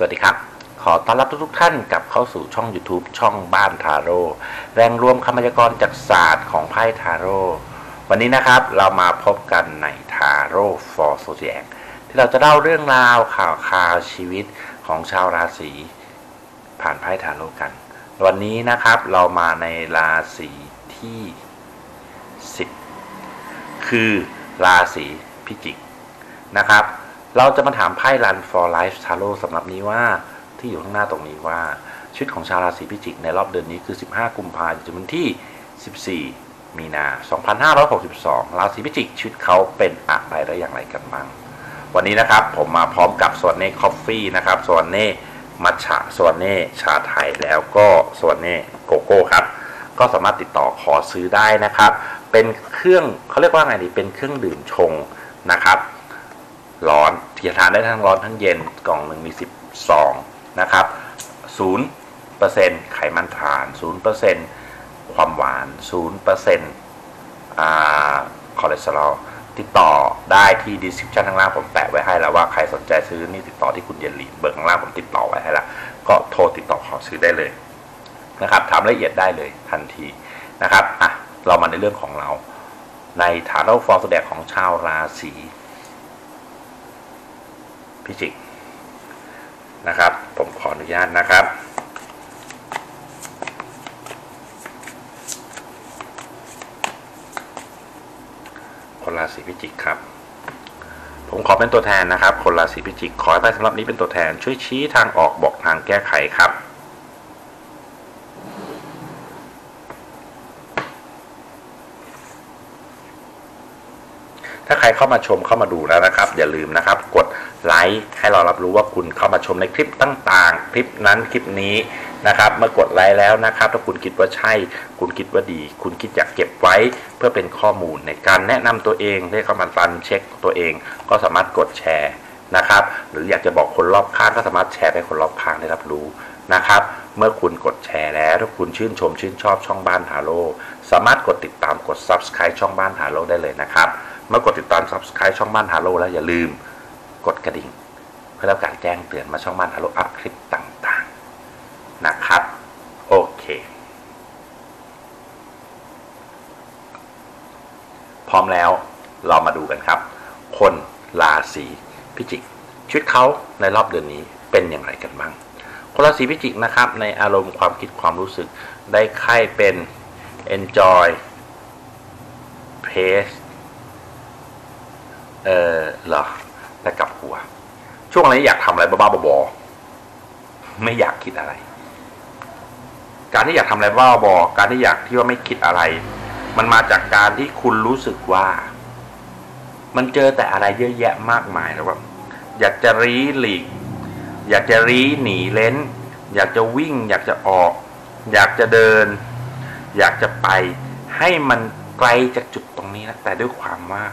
สวัสดีครับ ขอต้อนรับทุกๆท่านกลับเข้าสู่ช่อง YouTube ช่องบ้านทาโร่แรงรวมคำพยากรจากศาสตร์ของไพ่ทาโร่วันนี้นะครับเรามาพบกันในทาโร่ for Zodiac ที่เราจะเล่าเรื่องราวข่าวข่าวชีวิตของชาวราศีผ่านไพ่ทาโร่กัน วันนี้นะครับเรามาในราศีที่ 10 คือราศีพิจิกนะครับ เราจะมาถามไพ่ Run for Life Tarot สำหรับนี้ว่าที่อยู่ข้างหน้าตรงนี้ว่า ชีวิตของชาวราศีพิจิก ในรอบเดือนนี้คือ 15 กุมภาพันธ์จนถึงที่ 14 มีนา 2562 ราศีพิจิกชีวิตเขาเป็นอะไรและอย่างไรกันบ้าง วันนี้นะครับผมมาพร้อมกับสวนเน่คอฟฟี่นะครับสวนเน่มัทฉะสวนเน่ชาไทยแล้วก็สวนเน่โกโก้ครับ ก็สามารถติดต่อขอซื้อได้นะครับ เป็นเครื่องเขาเรียกว่าไงดีเป็นเครื่องดื่มชงนะครับ ร้อนที่จะทานได้ทั้งร้อนทั้งเย็นกล่องหนึ่งมี10ซองนะครับ0%ไขมันทาน 0%ความหวาน 0%อ่าคอเลสเตอรอลติดต่อได้ที่ description ข้างล่างผมแปะไว้ให้แล้วว่าใครสนใจซื้อนี่ติดต่อที่คุณเยนลีเบอร์ข้างล่างผมติดต่อไว้ให้แล้วก็โทรติดต่อขอซื้อได้เลยนะครับถามละเอียดได้เลยทันทีนะครับอะเรามาในเรื่องของเรา ในฐานะฟอร์สแดกของชาวราศี พิจิกนะครับ ผมขออนุญาตนะครับ คนราศีพิจิกครับ ผมขอเป็นตัวแทนนะครับ คนราศีพิจิก ขอให้ไปสำหรับนี้เป็นตัวแทนช่วยชี้ทางออกบอกทางแก้ไขครับ ถ้าใครเข้ามาชมเข้ามาดูแล้วนะครับ อย่าลืมนะครับ กดไลค์ให้เรารับรู้ว่าคุณเข้ามาชมในคลิปต่างๆ คลิปนั้นคลิปนี้นะครับเมื่อกดไลค์แล้วนะครับ ถ้าคุณคิดว่าใช่ คุณคิดว่าดี คุณคิดอยากเก็บไว้ เพื่อเป็นข้อมูลในการแนะนำตัวเองให้เข้ามาฟันเช็คตัวเอง ก็สามารถกดแชร์นะครับ หรืออยากจะบอกคนรอบข้างก็สามารถแชร์ให้คนรอบข้างได้รับรู้นะครับ เมื่อคุณกดแชร์แล้ว ถ้าคุณชื่นชมชื่นชอบช่องบ้านทาโร่สามารถกดติดตามกด subscribe ช่องบ้านทาโร่ได้เลยนะครับ เมื่อกดติดตาม subscribe ช่องบ้านฮาโลแล้วอย่าลืมกดกระดิ่ง เพื่อรับการแจ้งเตือนมาช่องบ้านฮาโลอัพคลิปต่างๆนะครับ โอเค พร้อมแล้วเรามาดูกันครับ คนราศีพิจิกชีวิตเขาในรอบเดือนนี้เป็นอย่างไรกันบ้างคนราศีพิจิกนะครับในอารมณ์ความคิดความรู้สึกได้ไข่เป็น enjoy pace เออเหรอแต่กลับหัว ช่วงนี้อยากทำอะไรบ้าๆบอๆไม่อยากคิดอะไร การที่อยากทำอะไรบ้าๆบอการที่อยากที่ว่าไม่คิดอะไร มันมาจากการที่คุณรู้สึกว่า มันเจอแต่อะไรเยอะแยะมากมายแล้วว่า อยากจะรีหลีก อยากจะรีหนีเล้น อยากจะวิ่ง อยากจะออก อยากจะเดิน อยากจะไป ให้มันไกลจากจุดตรงนี้นะแต่ด้วยความว่า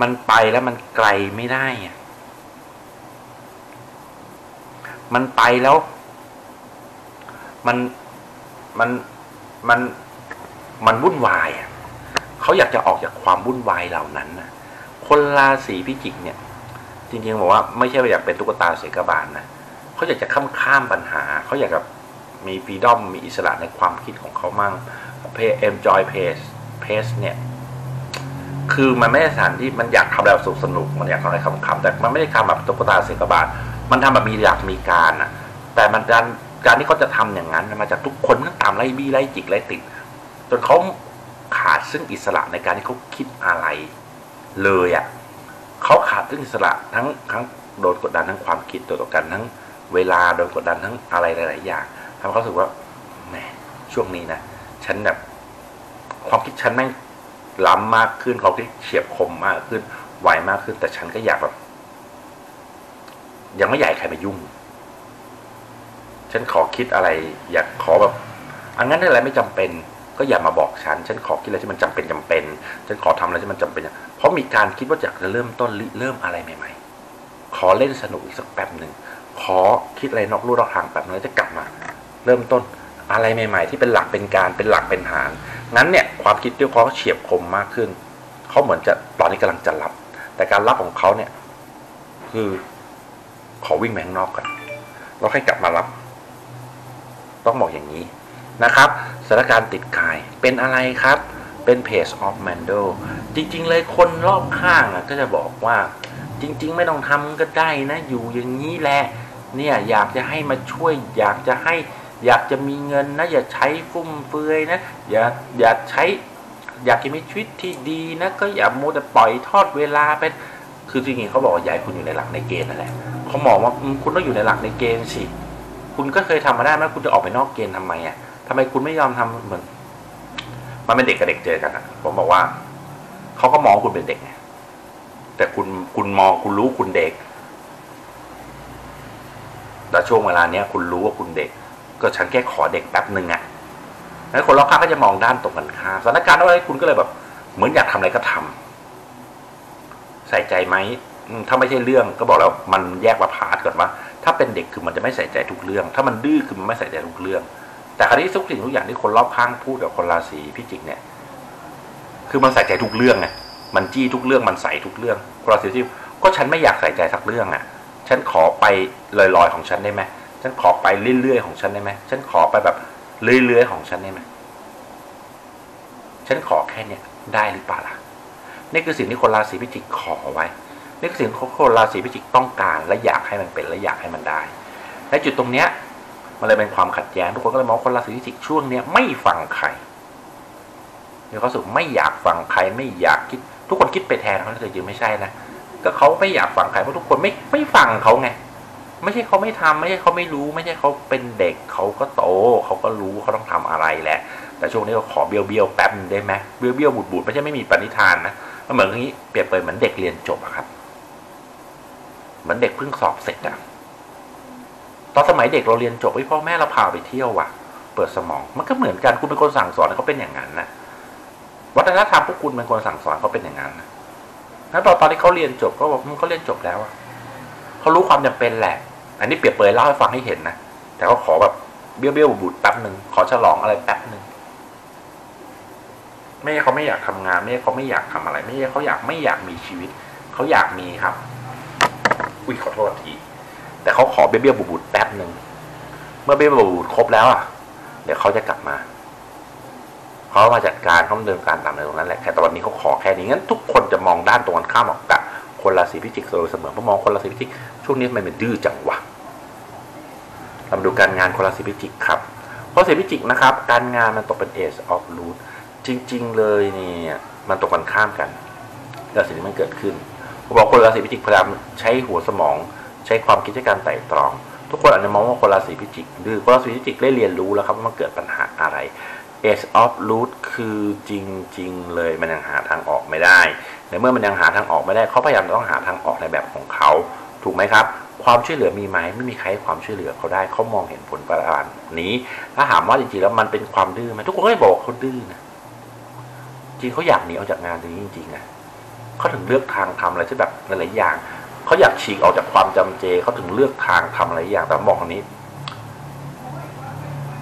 มันไปแล้วมันไกลไม่ได้อะมันไปแล้ว มันมันมันมันวุ่นวายอะเขาอยากจะออกจากความวุ่นวายเหล่านั้นนะคนราศีพิจิกเนี่ย จริงๆบอกว่าไม่ใช่ว่าอยากเป็นตุ๊กตาเสกบาลนะเขาอยากจะข้ามข้ามปัญหา เขาอยากจะมีฟรีดอมมีอิสระในความคิดของเขามั่งเพย์เอ็มจอยเพสเพสเนี่ย คือมันไม่ใช่สถานที่มันอยากทำแบบสนุกสนุกมันอยากทำอะไรขำๆแต่มันไม่ได้ทำแบบตุ๊กตาเสกบาลมันทำแบบมีหลักมีการอะ แต่มันการการที่เขาจะทำอย่างนั้นมาจากทุกคนทั้งตามไล่บี้ไล่จิกไล่ติดจนเขาขาดซึ่งอิสระในการที่เขาคิดอะไรเลยอะเขาขาดซึ่งอิสระทั้งทั้งโดนกดดันทั้งความคิดตัวต่อกันทั้งเวลาโดนกดดันทั้งอะไรหลาย ๆ อย่างทำให้เขาสึกว่าแหมช่วงนี้นะฉันแบบความคิดฉันแม่ง ล้ำมากขึ้นความคิดเฉียบคมมากขึ้นไวมากขึ้น แต่ฉันก็อยากแบบยังไม่อยากให้ใครมายุ่ง ฉันขอคิดอะไร อยากขอแบบอันนั้นอะไรไม่จำเป็นก็อย่ามาบอกฉัน ฉันขอคิดอะไรที่มันจำเป็นจำเป็น ฉันขอทำอะไรที่มันจำเป็น เพราะมีการคิดว่าอยากจะเริ่มต้นริเริ่มอะไรใหม่ ๆ ขอเล่นสนุกอีกสักแป๊บหนึ่ง ขอคิดอะไรนอกลู่นอกทางแป๊บนึงแล้วจะกลับมา เริ่มต้นอะไรใหม่ ๆ ที่เป็นหลักเป็นการเป็นหลักเป็นฐาน งั้นเนี่ยความคิดที่เขาเฉียบคมมากขึ้น เขาเหมือนจะตอนนี้กำลังจะรับ แต่การรับของเขาเนี่ย คือขอวิ่งไปข้างนอกก่อนแล้วค่อยกลับมารับ ต้องบอกอย่างนี้นะครับสถานการณ์ติดกายเป็นอะไรครับ เป็นเพจ of Mando จริง ๆ เลยคนรอบข้างอะก็จะบอกว่าจริง ๆ ไม่ต้องทำก็ได้นะ อยู่อย่างนี้แหละเนี่ยอยากจะให้มาช่วย อยากจะให้ อยากจะมีเงินนะ อย่าใช้ฟุ่มเฟือยนะ อย่าอย่าใช้ อยากจะมีชีวิตที่ดีนะ ก็อย่ามัวแต่ปล่อยทอดเวลาเป็นคือจริงๆเขาบอกว่ายายคุณอยู่ในหลักในเกณฑ์นั่นแหละเขามองว่าคุณต้องอยู่ในหลักในเกณฑ์สิคุณก็เคยทำมาได้ไหมคุณจะออกไปนอกเกณฑ์ทำไมอะทำไมคุณไม่ยอมทำเหมือนมันเป็นเด็กกับเด็กเจอกันอะ ผมบอกว่าเขาก็มองคุณเป็นเด็กแต่คุณคุณมองคุณรู้คุณเด็กแต่ช่วงเวลาเนี้ย คุณรู้ว่าคุณเด็ก ก็ฉันแค่ขอเด็กแป๊บหนึ่งอะแล้วคนรอบข้างก็จะมองด้านตรงกันข้ามสถานการณ์อะไรคุณก็เลยแบบ เหมือนอยากทำอะไรก็ทำใส่ใจไหมถ้าไม่ใช่เรื่องก็บอกแล้วมันแยกมาพาร์ทก่อนว่า ถ้าเป็นเด็กคือมันจะไม่ใส่ใจทุกเรื่อง ถ้ามันดื้อคือมันไม่ใส่ใจทุกเรื่อง แต่คราวนี้ทุกสิ่งทุกอย่างที่คนรอบข้างพูดกับคนราศีพิจิกเนี่ย คือมันใส่ใจทุกเรื่องไงมันจี้ทุกเรื่องมันใส่ทุกเรื่องคนราศีพิจิกก็ฉันไม่อยากใส่ใจสักเรื่องอะ ฉันขอไปลอยๆของฉันได้ไหม ฉันขอไปเรื่อยๆของฉันได้ไหมฉันขอไปแบบเรื่อยๆของฉันได้ไหมฉันขอแค่เนี้ยได้หรือเปล่าล่ะนี่คือสิ่งที่คนราศีพิจิกขอไว้นี่คือสิ่งที่คนราศีพิจิกต้องการและอยากให้มันเป็นและอยากให้มันได้ในจุดตรงเนี้ยมันเลยเป็นความขัดแย้งทุกคนก็เลยมองคนราศีพิจิกช่วงเนี้ยไม่ฟังใครมีความรู้สึกไม่อยากฟังใครไม่อยากคิดทุกคนคิดไปแทนเขาแต่จริงไม่ใช่นะก็เขาไม่อยากฟังใครเพราะทุกคนไม่ไม่ฟังเขาไง ไม่ใช่เขาไม่ทำไม่ใช่เขาไม่รู้ ไม่ใช่เขาเป็นเด็กเขาก็โตเขาก็รู้เขาต้องทำอะไรแหละ แต่ช่วงนี้เราขอเบี้ยวเบี้ยวๆแป๊บนึงได้ไหมเบี้ยวเบี้ยวบูดบูดไม่ใช่ไม่มีปณิธานนะมันเหมือนอย่างนี้เปรียบเปรยเหมือนเด็กเรียนจบอะครับ เหมือนเด็กเพิ่งสอบเสร็จอะตอนสมัยเด็กเราเรียนจบไอ้พ่อแม่เราพาไปเที่ยวว่ะ เปิดสมอง มันก็เหมือนกันคุณเป็นคนสั่งสอนเขาเป็นอย่างนั้นนะวัฒนธรรมพวกคุณเป็นคนสั่งสอนเขาเป็นอย่างนั้นนะแล้วตอนตอนที่เขาเรียนจบก็บอกมันเขาเรียนจบแล้วอะเขารู้ความจำเป็นแหละ อันนี้เปรียบเปรยเล่าให้ฟังให้เห็นนะ แต่เขาขอแบบเบี้ยวเบี้ยวบูดแป๊บหนึ่งขอฉลองอะไรแป๊บหนึ่งไม่ใช่เขาไม่อยากทำงานไม่ใช่เขาไม่อยากทำอะไร ไม่ใช่เขาอยากไม่อยากมีชีวิต เขาอยากมีครับ อุ้ยขอโทษที แต่เขาขอเบี้ยวเบี้ยวบูดแป๊บหนึ่งเมื่อเบี้ยวเบี้ยวบูดครบแล้วอะ เดี๋ยวเขาจะกลับมาเขามาจัดการเขาดำเนินการตามในตรงนั้นแหละแต่ตอนนี้เขาขอแค่นี้งั้นทุกคนจะมองด้านตรงกันข้ามออกกับคนราศีพิจิกโดยเสมอเพราะมองคนราศีพิจิก ช่วงนี้มันเป็นดื้อจังวะเรามาดูการงานคนราศีพิจิกครับเพราะราศีพิจิกนะครับ การงานมันตกเป็น Ace of Root จริง ๆ เลยเนี่ยมันตรงกันข้ามกันแต่สิ่งที่มันเกิดขึ้นผมบอกคนราศีพิจิกพยายามใช้หัวสมอง ใช้ความคิดใช้การไต่ตรอง ทุกคนอาจจะมองว่าคนราศีพิจิกดื้อคนราศีพิจิกได้เรียนรู้แล้วครับว่ามันเกิดปัญหาอะไร Ace of Root คือจริง ๆ เลยมันยังหาทางออกไม่ได้ในเมื่อมันยังหาทางออกไม่ได้เขาพยายามต้องหาทางออกในแบบของเขา ถูกไหมครับ ความช่วยเหลือมีไหมไม่มีใครให้ความช่วยเหลือเขาได้เขามองเห็นผลประหลาดนี้ ถ้าถามว่าจริงๆแล้วมันเป็นความดื้อไหมทุกคนก็บอกเขาดื้อนะจริงเขาอยากหนีออกจากงานตรงนี้จริงๆนะเขาถึงเลือกทางทำอะไรที่แบบหลายๆอย่างเขาอยากฉีกออกจากความจำเจเขาถึงเลือกทางทำอะไรอย่างแต่บอกอันนี้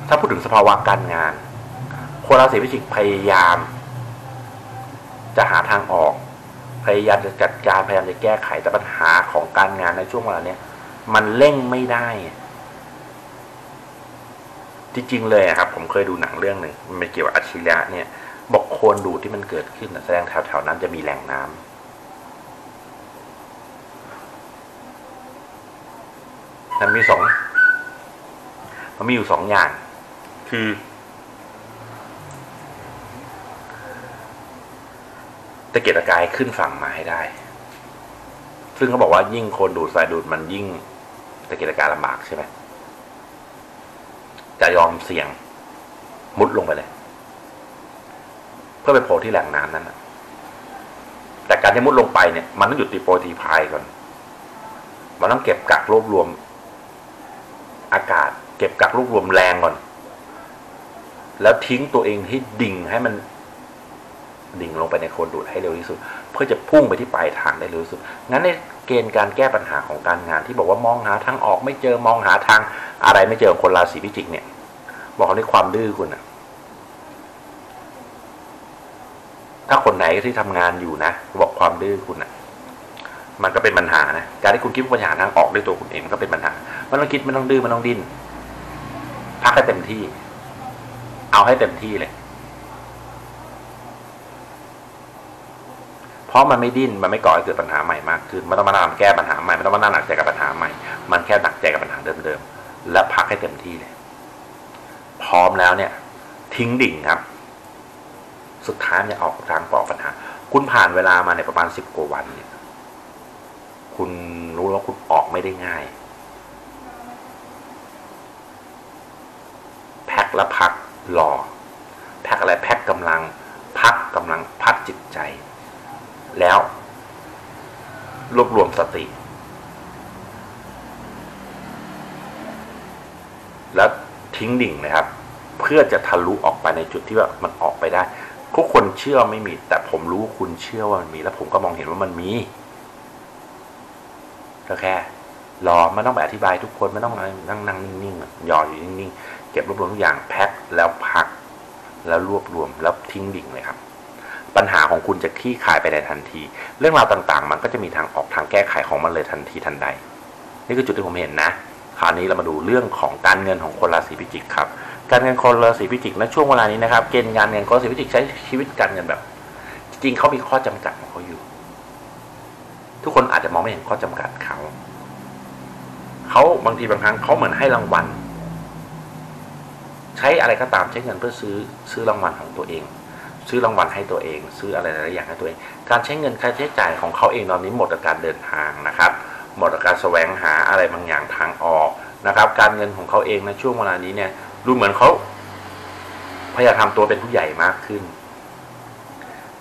ถ้าพูดถึงสภาวะการงานคนราศีพิจิกพยายาม จะหาทางออก พยายามจะจัดการพยายามจะแก้ไขแต่ปัญหาของการงานในช่วงเวลาเนี้ยมันเร่งไม่ได้ จริงๆเลยครับ ผมเคยดูหนังเรื่องหนึ่งมันเกี่ยวกับอัจฉริยะเนี่ย บอกโคลนดูดที่มันเกิดขึ้นแสดงแถวๆนั้นจะมีแหล่งน้ำมันมีสองมันมีอยู่สองอย่าง คือ ตะเกียกตะกายขึ้นฝั่งมาให้ได้ ซึ่งเขาบอกว่ายิ่งคนดูดสายดูดมันยิ่งตะเกียกตะกายลำบากใช่ไหมจะยอมเสี่ยงมุดลงไปเลย เพื่อไปโผล่ที่แหล่งน้ำนั้นนะแต่การที่มุดลงไปเนี่ยมันต้องหยุดตีโปรตีพายก่อน มันต้องเก็บกักรวบรวม อากาศ เก็บกักรวบรวมแรงก่อน แล้วทิ้งตัวเองให้ดิ่งให้มัน ดิ่งลงไปในโคนดูดให้เร็วที่สุด เพื่อจะพุ่งไปที่ปลายทางได้เร็วที่สุด งั้นในเกณฑ์การแก้ปัญหาของการงานที่บอกว่ามองหาทางออกไม่เจอมองหาทางอะไรไม่เจอคนราศีพิจิกเนี่ย บอกในความดื้อคุณอะถ้าคนไหนที่ทำงานอยู่นะบอกความดื้อคุณอะมันก็เป็นปัญหานะการที่คุณคิดว่าปัญหาทางออกด้วยตัวคุณเองมันก็เป็นปัญหามันต้องคิดมันต้องดื้อมันต้องดิ้นพักให้เต็มที่ เอาให้เต็มที่เลย เพราะมันไม่ดิ้นมันไม่ก่อให้เกิดปัญหาใหม่มากขึ้นมันต้องมานั่งแก้ปัญหาใหม่มันต้องมานั่งหนักใจกับปัญหาใหม่ มันแค่หนักใจกับปัญหาเดิมๆและพักให้เต็มที่เลย พร้อมแล้วเนี่ย ทิ้งดิ่งครับ สุดท้ายเนี่ยออกทางปอกปัญหา คุณผ่านเวลามาในประมาณสิบกว่าวันเนี่ย คุณรู้ว่าคุณออกไม่ได้ง่ายแพ็คแล้วพักรอแพ็คอะไรแพ็คกำลัง พักกำลังพักจิตใจ รวบรวมสติ แล้วทิ้งดิ่งนะครับ เพื่อจะทะลุออกไปในจุดที่ว่ามันออกไปได้ทุกคนเชื่อไม่มี แต่ผมรู้คุณเชื่อว่ามันมี แล้วผมก็มองเห็นว่ามันมีก็แค่รอไม่ต้องไปอธิบายทุกคนไม่ต้องนั่งนั่งนิ่งๆหย่ออยู่นิ่งๆเก็บรวบรวมทุกอย่างแพ็คแล้วพัก แล้วรวบรวมแล้วทิ้งดิ่งเลยครับ ปัญหาของคุณจะคลี่คลายไปในทันที เรื่องราวต่างๆ มันก็จะมีทางออกทางแก้ไขของมันเลยทันทีทันใด นี่คือจุดที่ผมเห็นนะ คราวนี้เรามาดูเรื่องของการเงินของคนราศีพิจิกครับ การเงินคนราศีพิจิกในช่วงเวลานี้นะครับ เกณฑ์งานเงินคนราศีพิจิกใช้ชีวิตการเงินแบบ จริงเขามีข้อจำกัดของเขาอยู่ ทุกคนอาจจะมองไม่เห็นข้อจำกัดเขาเขาบางทีบางครั้งเขาเหมือนให้รางวัล ใช้อะไรก็ตามใช้เงินเพื่อซื้อซื้อรางวัลของตัวเอง ซื้อรางวัลให้ตัวเอง ซื้ออะไรหลายอย่างให้ตัวเอง การใช้เงินค่าใช้จ่ายของเขาเองตอนนี้หมดกับการเดินทางนะครับ หมดกับการแสวงหาอะไรบางอย่างทางออกนะครับ การเงินของเขาเองในช่วงเวลานี้เนี่ยดูเหมือนเขาพยายามทำตัวเป็นผู้ใหญ่มากขึ้น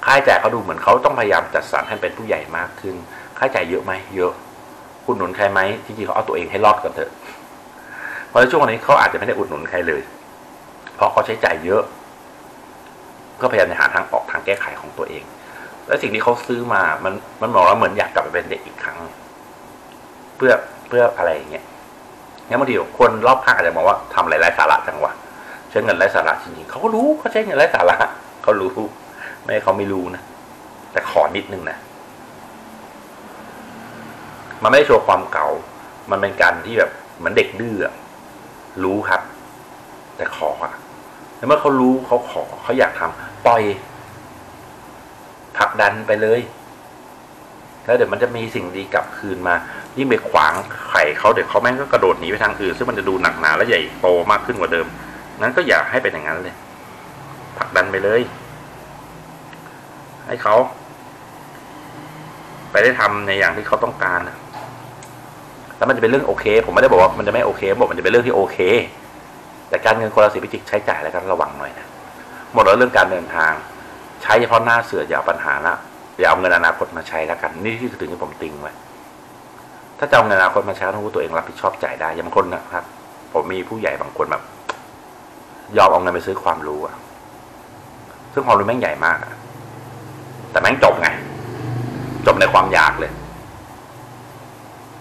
ค่าใช้จ่ายเขาดูเหมือนเขาต้องพยายามจัดสรรให้เป็นผู้ใหญ่มากขึ้น ค่าใช้จ่ายเยอะไหมเยอะอุดหนุนใครไหมจริงๆเขาเอาตัวเองให้รอดก่อนเถอะ เพราะในช่วงวันนี้เขาอาจจะไม่ได้อุดหนุนใครเลย เพราะเขาใช้จ่ายเยอะ ก็พยายามจะหาทางออกทางแก้ไขของตัวเอง และสิ่งที่เขาซื้อมา มันมันบอกว่าเหมือนอยากกลับไปเป็นเด็กอีกครั้ง เพื่อเพื่ออะไรอย่างเงี้ยงั้นบางทีคนรอบข้างอาจจะมองว่าทำอะไรไร้สาระจังวะใช้เงินไร้สาระจริงๆเขาก็รู้เขาใช้เงินไร้สาระเขารู้ไม่เขาไม่รู้นะแต่ขอนิดนึงนะมันไม่ได้โชว์ความเก่า มันเป็นการที่แบบเหมือนเด็กดื้อรู้ครับ แต่ขออะแล้วเมื่อเขารู้เขาขอเขาอยากทำ ปล่อยผลักดันไปเลย แล้วเดี๋ยวมันจะมีสิ่งดีกลับคืนมา ยิ่งไปขวางไข่เขาเดี๋ยวเขาแม่งก็กระโดดหนีไปทางอื่นซึ่งมันจะดูหนักหนาและใหญ่โตมากขึ้นกว่าเดิม นั้นก็อย่าให้เป็นอย่างนั้นเลยผลักดันไปเลย ให้เขาไปได้ทำในอย่างที่เขาต้องการนะแล้วมันจะเป็นเรื่องโอเค ผมไม่ได้บอกว่ามันจะไม่โอเคบอกมันจะเป็นเรื่องที่โอเค แต่การเงินคนราศีพิจิกใช้จ่ายแล้วกันระวังหน่อยนะ หมดแล้วเรื่องการเดินทาง ใช้เฉพาะหน้าเสืออย่าเอาปัญหาละอย่าเอาเงินอนาคตมาใช้แล้วกัน นี่คือถึงที่ผมติงไว้ถ้าจะเอาเงินอนาคตมาใช้ต้องรู้ตัวเองรับผิดชอบจ่ายได้อย่างบางคนนะครับ ผมมีผู้ใหญ่บางคนแบบ ยอมเอาเงินไปซื้อความรู้อะซึ่งความรู้แม่งใหญ่มากอะแต่แม่งจบไง จบในความอยากเลย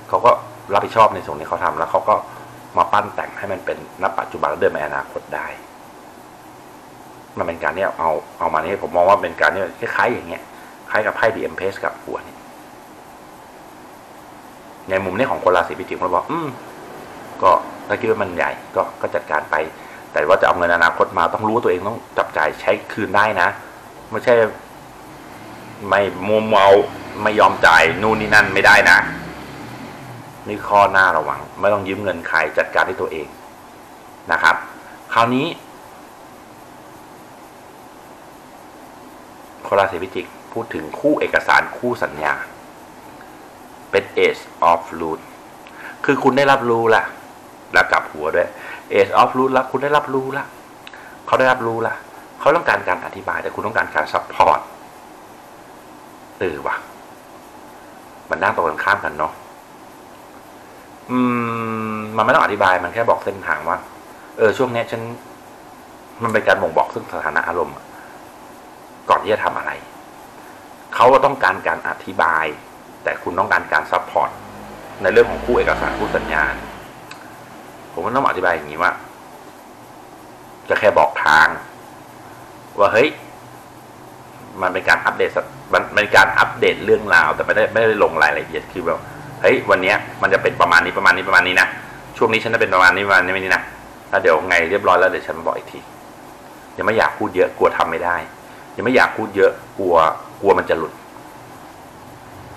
เขาก็รับผิดชอบในส่วนที่เขาทำแล้วเขาก็มาปั้นแต่งให้มันเป็นณปัจจุบันและเดินไปอนาคตได้ มันเป็นการเนี่ยเอาเอามาเนี่ยผมมองว่าเป็นการเนี่ยคล้ายๆอย่างเงี้ยคล้ายกับไพ่ดีเอ็มเพสกับหัวนี่ในมุมนี้ของคนราศีพิจิกเราบอก อืม ก็ถ้าคิดว่ามันใหญ่ ก็ก็จัดการไป แต่ว่าจะเอาเงินอนาคตมาต้องรู้ตัวเองต้องจับจ่ายใช้คืนได้นะ ไม่ใช่ ไม่มัวเมาไม่ยอมจ่ายนู่นนี่นั่นไม่ได้นะนี่ข้อหน้าระวัง ไม่ต้องยืมเงินใครจัดการให้ตัวเองนะครับ คราวนี้ คนราศีพิจิกพูดถึงคู่เอกสารคู่สัญญา เป็น Ace of Root คือคุณได้รับรู้ละแล้วกลับหัวด้วย Ace of Root ล้วคุณได้รับรู้ละเขาได้รับรู้ละเขาต้องการการอธิบายแต่คุณต้องการการซัพพอร์ตเออวะมันนั่งตรงกันข้ามกันเนาะอืม มันไม่ต้องอธิบายมันแค่บอกเส้นทางว่า เออช่วงนี้ฉัน มันเป็นการบ่งบอกซึ่งสถานะอารมณ์ก่อนที่จะทำอะ เขาต้องการการอธิบาย แต่คุณต้องการการซัพพอร์ตในเรื่องของคู่เอกสารคู่สัญญา ผมก็ต้องอธิบายอย่างนี้ว่า จะแค่บอกทาง ว่าเฮ้ย มันเป็นการอัปเดตมันเป็นการอัปเดตเรื่องราว แต่ไม่ได้ไม่ได้ลงรายละเอียดคือแบบเฮ้ยวันนี้มันจะเป็นประมาณนี้ประมาณนี้ประมาณนี้นะช่วงนี้ฉันจะเป็นประมาณนี้ประมาณนี้นี่นะแล้วเดี๋ยวไงเรียบร้อยแล้วเดี๋ยวฉันมาบอกอีกทียังไม่อยากพูดเยอะกลัวทำไม่ได้ ยังไม่อยากพูดเยอะกลัว กลัวมันจะหลุด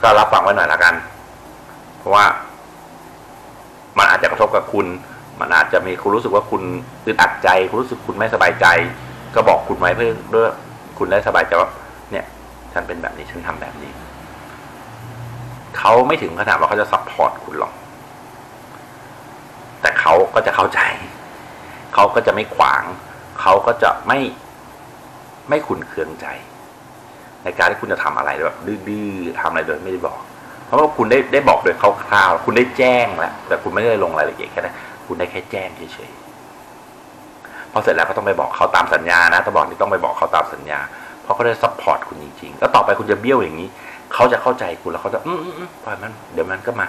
ก็รับฟังไว้หน่อยละกัน เพราะว่ามันอาจจะกระทบกับคุณ มันอาจจะมีคุณรู้สึกว่าคุณอึดอัดใจ คุณรู้สึกคุณไม่สบายใจ ก็บอกคุณไว้เพื่อเพื่อคุณได้สบายใจว่าเนี่ย ฉันเป็นแบบนี้ฉันทำแบบนี้ เขาไม่ถึงขนาดว่าเขาจะซัพพอร์ตคุณหรอก แต่เขาก็จะเข้าใจ เขาก็จะไม่ขวาง เขาก็จะไม่ไม่ขุนเคืองใจ ในการที่คุณจะทำอะไรแบบดื้อๆทำอะไรโดยไม่ได้บอก เพราะว่าคุณได้ได้บอกโดยคร่าวๆคุณได้แจ้งแล้วแต่คุณไม่ได้ลงรายละเอียดแค่นั้นคุณได้แค่แจ้งเฉยๆพอเสร็จแล้วก็ต้องไปบอกเขาตามสัญญานะต้องบอกที่ต้องไปบอกเขาตามสัญญา เพราะเขาได้ซัพพอร์ตคุณจริงๆแล้วต่อไปคุณจะเบี้ยวอย่างนี้เขาจะเข้าใจคุณแล้วเขาจะอืมอืมปล่อยมันเดี๋ยวมันก็มา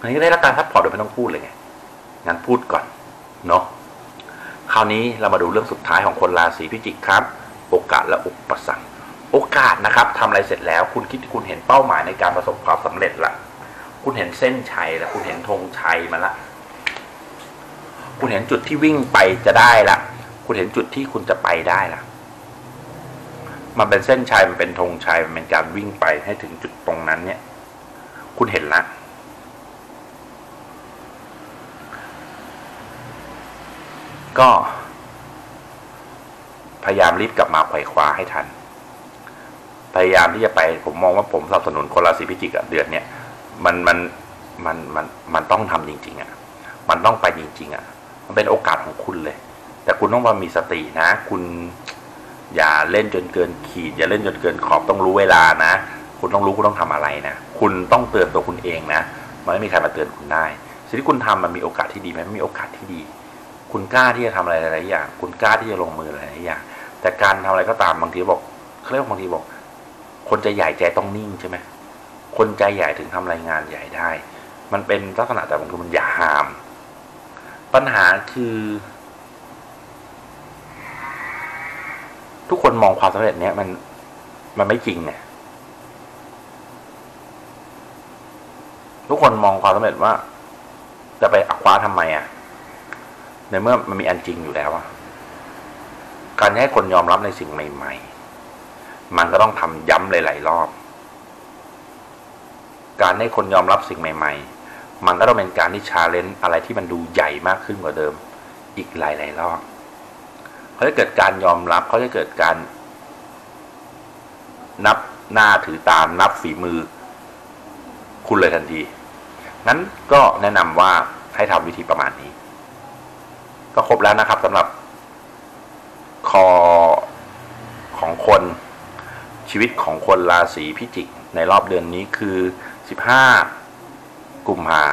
อันนี้ก็ได้รับการซัพพอร์ตโดยไม่ต้องพูดเลยไงงั้นพูดก่อนเนาะคราวนี้เรามาดูเรื่องสุดท้ายของคนราศีพิจิกครับ โอกาสและอุปสรรค โอกาสนะครับทำอะไรเสร็จแล้ว คุณคิดคุณเห็นเป้าหมายในการประสบความสำเร็จละคุณเห็นเส้นชัยแล้วคุณเห็นธงชัยมาละ คุณเห็นจุดที่วิ่งไปจะได้ละ คุณเห็นจุดที่คุณจะไปได้ละมันเป็นเส้นชัยมันเป็นธงชัยมันเป็นการวิ่งไปให้ถึงจุดตรงนั้น เนี่ย คุณเห็นละก็ พยายามรีบกลับมาไขว่คว้าให้ทัน พยายามที่จะไปผมมองว่าผมสนับสนุนคนราศีพิจิกอะเดือนเนี้ยมันมันมันมันมันต้องทำจริง ๆอะมันต้องไปจริง ๆอะมันเป็นโอกาสของคุณเลย แต่คุณต้องมามีสตินะ คุณอย่าเล่นจนเกินขีด อย่าเล่นจนเกินขอบต้องรู้เวลานะ คุณต้องรู้คุณต้องทำอะไรนะ คุณต้องเตือนตัวคุณเองนะ มันไม่มีใครมาเตือนคุณได้สิ่งที่คุณทำมันมีโอกาสที่ดีไหมมีโอกาสที่ดี คุณกล้าที่จะทำอะไรหลายๆอย่าง คุณกล้าที่จะลงมือหลายๆอย่าง แต่การทำอะไรก็ตามบางทีบอกเขาเรียกบางทีบอก คนใจใหญ่ใจต้องนิ่งใช่ไหมคนใจใหญ่ถึงทำรายงานใหญ่ได้ มันเป็นลักษณะแต่บางทีมันอย่าหาม ปัญหาคือ ทุกคนมองความสำเร็จเนี้ยมันมันไม่จริงเนี่ยทุกคนมองความสำเร็จว่า จะไปอักคว้าทำไมอะ่ะในเมื่อมันมีอันจริงอยู่แล้วอะการให้คนยอมรับในสิ่งใหม่ ๆ มันก็ต้องทำย้ำหลาย ๆ รอบ การให้คนยอมรับสิ่งใหม่ ๆ มันก็ต้องเป็นการที่ชาเลนจ์อะไรที่มันดูใหญ่มากขึ้นกว่าเดิม อีกหลายๆรอบเขาจะเกิดการยอมรับเขาจะเกิดการ นับหน้าถือตามนับฝีมือ คุณเลยทันทีงั้นก็แนะนำว่าให้ทำวิธีประมาณนี้ ก็ครบแล้วนะครับสำหรับคอของคน ชีวิตของคนราศีพิจิก ในรอบเดือนนี้คือ 15 กุมภา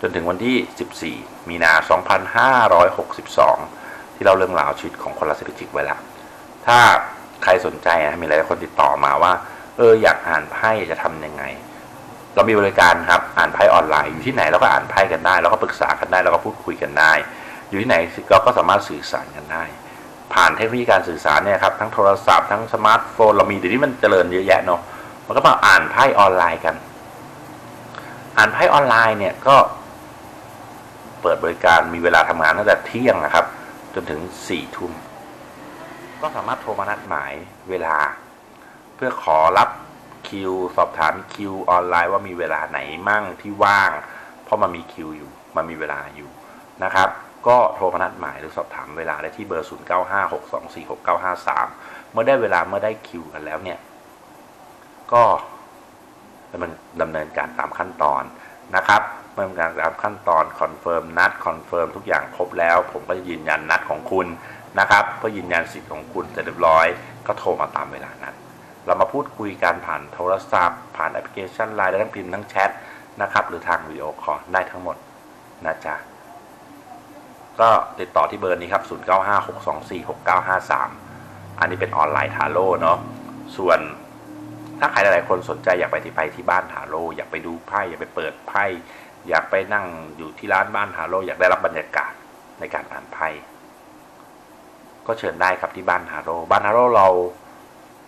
จนถึงวันที่ 14 มีนา 2562 ที่เราเรื่องราวชีวิตของคนราศีพิจิกไว้แล้วถ้าใครสนใจนะมีหลายคนติดต่อมาว่า เอออยากอ่านไพ่จะทำยังไง เรามีบริการครับอ่านไพ่ออนไลน์อยู่ที่ไหนเราก็อ่านไพ่กันได้เราก็ปรึกษากันได้เราก็พูดคุยกันได้ อยู่ที่ไหนเราก็สามารถสื่อสารกันได้ ผ่านเทคโนโลยีการสื่อสารเนี่ยครับทั้งโทรศัพท์ทั้งสมาร์ทโฟนเรามีเดี๋ยวนี้มันเจริญเยอะแยะเนาะมันก็มาอ่านไพ่ออนไลน์กัน อ่านไพ่ออนไลน์เนี่ยก็ เปิดบริการมีเวลาทำงานตั้งแต่เที่ยงนะครับ จนถึงสี่ทุ่มก็สามารถโทรมานัดหมายเวลา เพื่อขอรับคิวสอบถามคิวออนไลน์ว่ามีเวลาไหนมั่งที่ว่าง เพราะมันมีคิวอยู่ มันมีเวลาอยู่นะครับ ก็โทรมานัดหมายหรือสอบถามเวลาได้ที่เบอร์ 0956246953 เมื่อได้เวลาเมื่อได้คิวกันแล้วเนี่ย ก็ดำเนินดำเนินการตามขั้นตอนนะครับเมื่อดำเนินการตามขั้นตอนคอนเฟิร์มนัดคอนเฟิร์มทุกอย่างครบแล้ว ผมก็จะยืนยันนัดของคุณนะครับเพื่อยืนยันสิทธิ์ของคุณเสร็จเรียบร้อย ก็โทรมาตามเวลานั้นเรามาพูดคุยกันผ่านโทรศัพท์ ผ่านแอปพลิเคชันไลน์ได้ทั้งพิมพ์ทั้งแชทนะครับหรือทางวิดีโอคอลได้ทั้งหมดนะจ๊ะ ก็ติดต่อที่เบอร์นี้ครับ 0956246953 อันนี้เป็นออนไลน์ทาโร่เนาะ ส่วนถ้าใครหลายๆคนสนใจอยากไปที่ไปที่บ้านทาโร่อยากไปดูไพ่อยากไปเปิดไพ่อยากไปนั่งอยู่ที่ร้านบ้านทาโร่อยากได้รับบรรยากาศในการอ่านไพ่ก็เชิญได้ครับที่บ้านทาโร่บ้านทาโร่เรา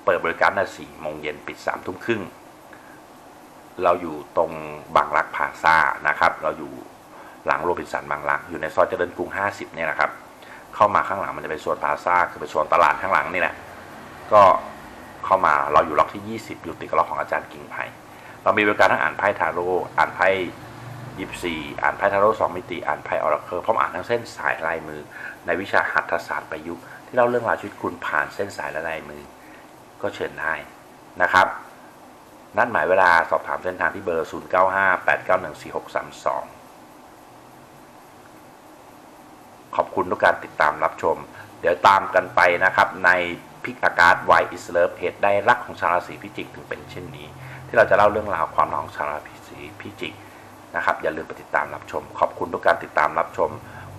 เปิดบริการตั้งสี่โมงเย็นปิดสามทุ่มครึ่งเราอยู่ตรงบางรักพาซ่านะครับ เราอยู่ หลังโรบินสันบางรัก อยู่ในซอยเจริญกรุง 50 เนี่ยนะครับ เข้ามาข้างหลังมันจะเป็นส่วนพาซ่าคือเป็นส่วนตลาดข้างหลังนี่แหละก็เข้ามาเราอยู่ล็อกที่ 20 อยู่ติดกับล็อกของอาจารย์กิ่งไผ่เรามีบริการทั้งอ่านไพ่ทาโร่อ่านไพ่ยิปซีอ่านไพ่ทาโร่สองมิติอ่านไพ่ออร์เคิลพร้อมอ่านทั้งเส้นสายลายมือ ในวิชาหัตถศาสตร์ประยุกต์ที่เล่าเรื่องราวชีวิตคุณผ่านเส้นสายและลายมือ ก็เชิญได้นะครับนัดหมายเวลาสอบถามเส้นทางที่เบอร์ 0 ขอบคุณทุกการติดตามรับชม เดี๋ยวตามกันไปนะครับในพิกอากาศไวอิสเลฟเหตุได้รักของชาวราศีพิจิกถึงเป็นเช่นนี้ ที่เราจะเล่าเรื่องราวความรักของชาวราศีพิจิกนะครับอย่าลืมไปติดตามรับชม ขอบคุณทุกการติดตามรับชม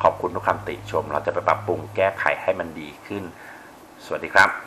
ขอบคุณทุกคำติชม เราจะไปปรับปรุงแก้ไขให้มันดีขึ้น สวัสดีครับ